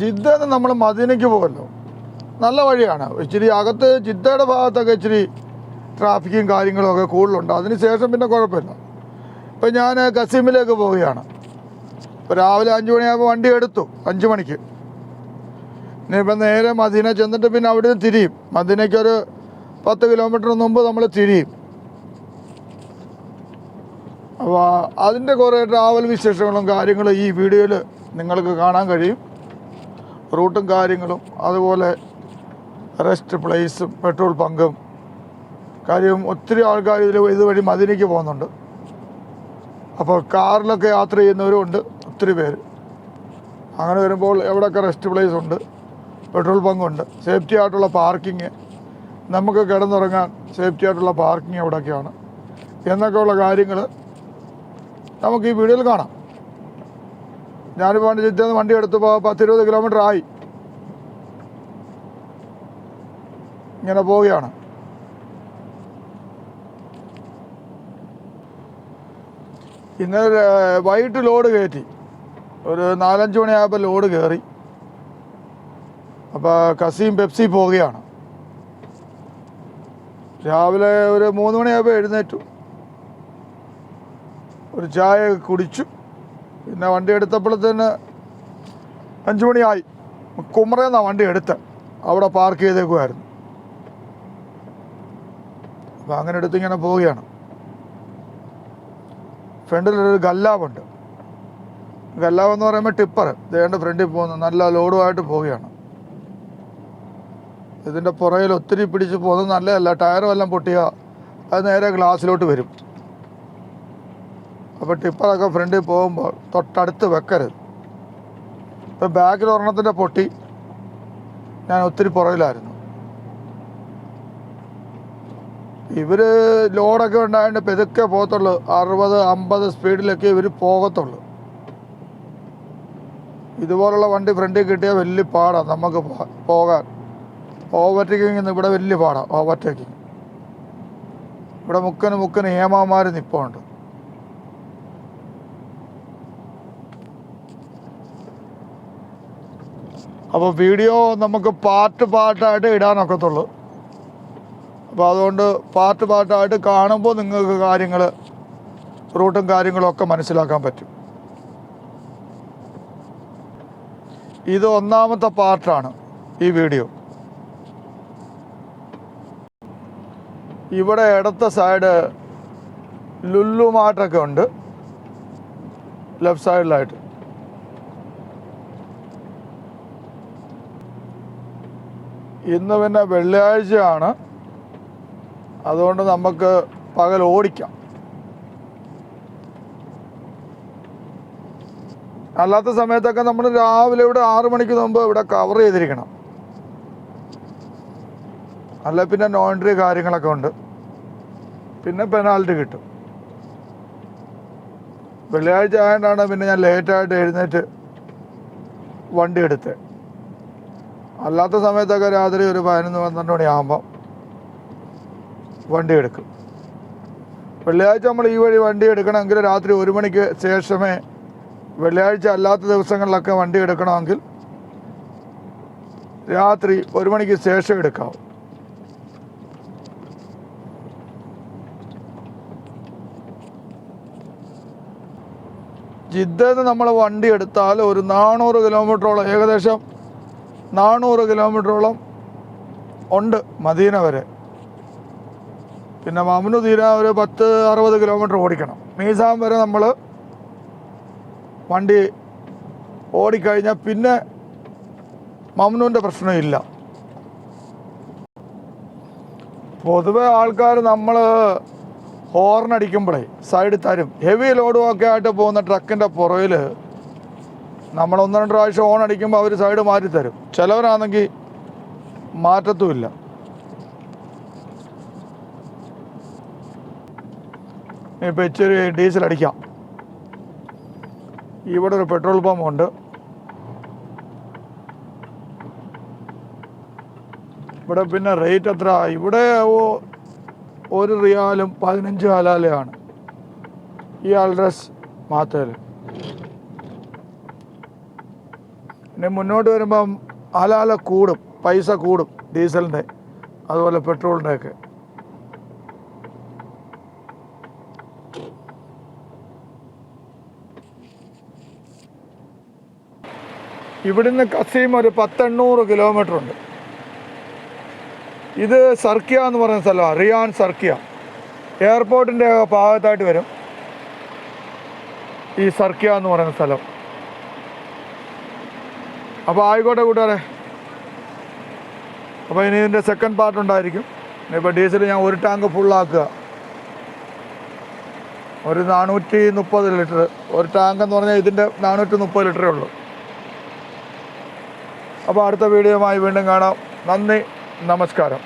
ജിദ്ദന്ന് നമ്മൾ മദീനയ്ക്ക് പോകുമല്ലോ നല്ല വഴിയാണ്. ഇച്ചിരി അകത്ത് ജിദ്ദയുടെ ഭാഗത്തൊക്കെ ഇച്ചിരി ട്രാഫിക്കും കാര്യങ്ങളും ഒക്കെ കൂടുതലുണ്ട്. അതിന് ശേഷം പിന്നെ കുഴപ്പമില്ല. ഇപ്പം ഞാൻ കസീമിലേക്ക് പോവുകയാണ്. രാവിലെ അഞ്ച് മണിയാകുമ്പോൾ വണ്ടി എടുത്തു. അഞ്ച് മണിക്ക്. ഇനിയിപ്പം നേരെ മദീന ചെന്നിട്ട് പിന്നെ അവിടെ നിന്ന് തിരിയും. മദീനയ്ക്കൊരു പത്ത് കിലോമീറ്റർ മുമ്പ് നമ്മൾ തിരിയും. അപ്പോൾ അതിന്റെ കുറേ ട്രാവൽ വിശേഷങ്ങളും കാര്യങ്ങളും ഈ വീഡിയോയിൽ നിങ്ങൾക്ക് കാണാൻ കഴിയും. റൂട്ടും കാര്യങ്ങളും അതുപോലെ റെസ്റ്റ് പ്ലേസും പെട്രോൾ പങ്കും കാര്യം ഒത്തിരി ആൾക്കാർ ഇതിൽ ഇതുവഴി മദിനിക്ക് പോകുന്നുണ്ട്. അപ്പോൾ കാറിലൊക്കെ യാത്ര ചെയ്യുന്നവരും ഉണ്ട് ഒത്തിരി പേര്. അങ്ങനെ വരുമ്പോൾ എവിടെയൊക്കെ റെസ്റ്റ് പ്ലേസ് ഉണ്ട് പെട്രോൾ പങ്കുണ്ട് സേഫ്റ്റി ആയിട്ടുള്ള പാർക്കിങ് നമുക്ക് കിടന്നുറങ്ങാൻ സേഫ്റ്റി ആയിട്ടുള്ള പാർക്കിങ് എവിടെയൊക്കെയാണ്? എന്നൊക്കെയുള്ള കാര്യങ്ങൾ നമുക്ക് ഈ വീഡിയോയിൽ കാണാം. ഞാനിപ്പോൾ വണ്ടി ജിദ്ദന്ന് വണ്ടി എടുത്തപ്പോൾ പത്തിരുപത് കിലോമീറ്റർ ആയി. ഇങ്ങനെ പോവുകയാണ്. ഇന്നലെ വൈകിട്ട് ലോഡ് കയറ്റി. ഒരു നാലഞ്ച് മണിയായപ്പോൾ ലോഡ് കയറി അപ്പോൾ കസിയും പെപ്സി പോവുകയാണ്. രാവിലെ ഒരു മൂന്ന് മണിയായപ്പോൾ എഴുന്നേറ്റു. ഒരു ചായ കുടിച്ചു. പിന്നെ വണ്ടി എടുത്തപ്പോഴത്തേന് അഞ്ച് മണിയായി. കുമറയെന്നാണ് വണ്ടി എടുത്ത്. അവിടെ പാർക്ക് ചെയ്തേക്കുമായിരുന്നു അപ്പോൾ അങ്ങനെ എടുത്ത് ഇങ്ങനെ പോവുകയാണ്. ഫ്രണ്ടിലൊരു ഗല്ലാവുണ്ട് ഗല്ലാവ് എന്ന് പറയുമ്പോൾ ടിപ്പർ. ഇതേണ്ട ഫ്രണ്ടിൽ പോകുന്നു. നല്ല ലോഡുമായിട്ട് പോവുകയാണ്. ഇതിന്റെ പുറകിൽ ഒത്തിരി പിടിച്ച് പോകുന്നത് നല്ലതല്ല. ടയറും എല്ലാം പൊട്ടിയ. അത് നേരെ ഗ്ലാസ്സിലോട്ട് വരും. അപ്പോൾ ടിപ്പറൊക്കെ ഫ്രണ്ടിൽ പോകുമ്പോൾ തൊട്ടടുത്ത് വെക്കരുത്. ഇപ്പം ബാക്കിൽ ഒരെണ്ണത്തിന്റെ പൊട്ടി. ഞാൻ ഒത്തിരി പുറകിലായിരുന്നു. ഇവർ ലോഡൊക്കെ ഉണ്ടായതുകൊണ്ട് പെതുക്കെ പോകത്തുള്ളൂ. അറുപത് അമ്പത് സ്പീഡിലൊക്കെ ഇവർ പോകത്തുള്ളൂ. ഇതുപോലുള്ള വണ്ടി ഫ്രണ്ടിൽ കിട്ടിയാൽ വലിയ പാടാണ് നമുക്ക് പോകാൻ. ഓവർടേക്കിംഗ് ഇവിടെ വലിയ പാടാണ് ഓവർടേക്കിംഗ് ഇവിടെ മുക്കന് മുക്കന് ഏമാമാർ നിൽപ്പുണ്ട് അപ്പോൾ വീഡിയോ നമുക്ക് പാർട്ട് പാർട്ടായിട്ട് ഇടാനൊക്കത്തുള്ളൂ അപ്പോൾ അതുകൊണ്ട് പാർട്ട് പാർട്ടായിട്ട് കാണുമ്പോൾ നിങ്ങൾക്ക് കാര്യങ്ങൾ റൂട്ടും കാര്യങ്ങളും ഒക്കെ മനസ്സിലാക്കാൻ പറ്റും. ഇത് ഒന്നാമത്തെ പാർട്ടാണ് ഈ വീഡിയോ. ഇവിടെ ഇടത്തെ സൈഡ് ലുല്ലുമാട്ടൊക്കെ ഉണ്ട്. ലെഫ്റ്റ് സൈഡിലായിട്ട് ഇന്ന് പിന്നെ വെള്ളിയാഴ്ചയാണ്. അതുകൊണ്ട് നമുക്ക് പകൽ ഓടിക്കാം. അല്ലാത്ത സമയത്തൊക്കെ നമ്മൾ രാവിലെ ഇവിടെ ആറു മണിക്ക് മുമ്പ് ഇവിടെ കവർ ചെയ്തിരിക്കണം. അല്ല പിന്നെ നോൺട്രി കാര്യങ്ങളൊക്കെ ഉണ്ട്. പിന്നെ പെനാൽറ്റി കിട്ടും. വെള്ളിയാഴ്ച ആയതുകൊണ്ടാണ് പിന്നെ ഞാൻ ലേറ്റായിട്ട് എഴുന്നേറ്റ് വണ്ടി എടുത്തത്. അല്ലാത്ത സമയത്തൊക്കെ രാത്രി ഒരു പതിനൊന്ന് പന്ത്രണ്ട് മണിയാകുമ്പോൾ വണ്ടി എടുക്കും. വെള്ളിയാഴ്ച നമ്മൾ ഈ വഴി വണ്ടി എടുക്കണമെങ്കിൽ രാത്രി ഒരു മണിക്ക് ശേഷമേ വെള്ളിയാഴ്ച അല്ലാത്ത ദിവസങ്ങളിലൊക്കെ വണ്ടി എടുക്കണമെങ്കിൽ രാത്രി ഒരു മണിക്ക് ശേഷം എടുക്കാവും ജിദ്ദന്ന് നമ്മൾ വണ്ടി എടുത്താൽ ഒരു നാനൂറ് കിലോമീറ്ററോളം ഏകദേശം നാനൂറ് കിലോമീറ്ററോളം ഉണ്ട് മദീന വരെ. പിന്നെ മമനു തീര ഒരു പത്ത് അറുപത് കിലോമീറ്റർ ഓടിക്കണം. മീസാം വരെ നമ്മൾ വണ്ടി ഓടിക്കഴിഞ്ഞാൽ പിന്നെ മമനുവിന്റെ പ്രശ്നമില്ല പൊതുവെ ആൾക്കാർ നമ്മൾ ഹോർൺ അടിക്കുമ്പോഴേ സൈഡിൽ തരും. ഹെവി ലോഡും ഒക്കെ ആയിട്ട് പോകുന്ന ട്രക്കിന്റെ പുറകിൽ നമ്മൾ ഒന്ന് രണ്ട് പ്രാവശ്യം ഓൺ അടിക്കുമ്പോൾ അവർ സൈഡ് മാറ്റിത്തരും ചിലവരാണെങ്കിൽ മാറ്റത്തുമില്ല. ഇപ്പോൾ ഇച്ചിരി ഡീസൽ അടിക്കാം. ഇവിടെ ഒരു പെട്രോൾ പമ്പ് ഉണ്ട്. ഇവിടെ പിന്നെ റേറ്റ് എത്ര? ഇവിടെ ഒരു റിയാലും പതിനഞ്ച് ഹലാലയാണ് ഈ അഡ്രസ് മാത്തയിൽ ഇനി മുന്നോട്ട് വരുമ്പം അലാല കൂടും പൈസ കൂടും ഡീസലിന്റെ അതുപോലെ പെട്രോളിന്റെ ഒക്കെ. ഇവിടുന്ന് കസീം ഒരു പത്തെണ്ണൂറ് കിലോമീറ്റർ ഉണ്ട്. ഇത് സർക്കിയ എന്ന് പറയുന്ന സ്ഥലമാണ് റിയാൻ സർക്കിയ. എയർപോർട്ടിന്റെ ഭാഗത്തായിട്ട് വരും. ഈ സർക്കിയ എന്ന് പറയുന്ന സ്ഥലം. അപ്പോൾ ആയിക്കോട്ടെ കൂട്ടുകാരെ. അപ്പോൾ ഇനി ഇതിന്റെ സെക്കൻഡ് പാർട്ട് ഉണ്ടായിരിക്കും. ഇപ്പോൾ ഡീസൽ ഞാൻ ഒരു ടാങ്ക് ഫുള്ളാക്കുക ഒരു നാനൂറ്റി മുപ്പത് ലിറ്റർ ഒരു ടാങ്ക് എന്ന് പറഞ്ഞാൽ ഇതിന്റെ നാനൂറ്റി മുപ്പത് ലിറ്ററേ ഉള്ളൂ. അപ്പോൾ അടുത്ത വീഡിയോയുമായി വീണ്ടും കാണാം. നന്ദി നമസ്കാരം.